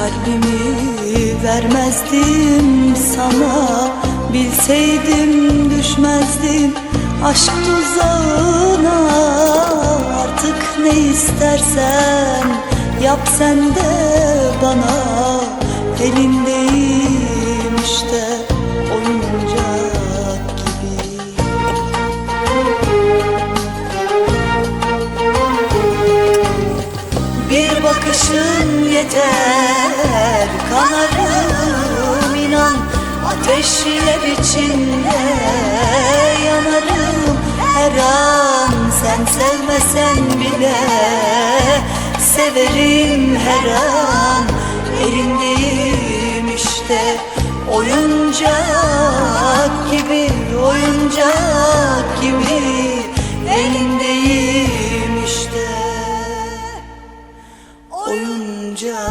Kalbimi vermezdim sana. Bilseydim düşmezdim aşk tuzağına. Artık ne istersen yap sen de bana. Elindeyim işte oyuncak gibi. Bir bakışın yeter ateşler içinde yanarım her an. Sen sevmesen bile severim her an. Elindeyim işte oyuncak gibi oyuncak gibi. Elindeyim işte oyuncak.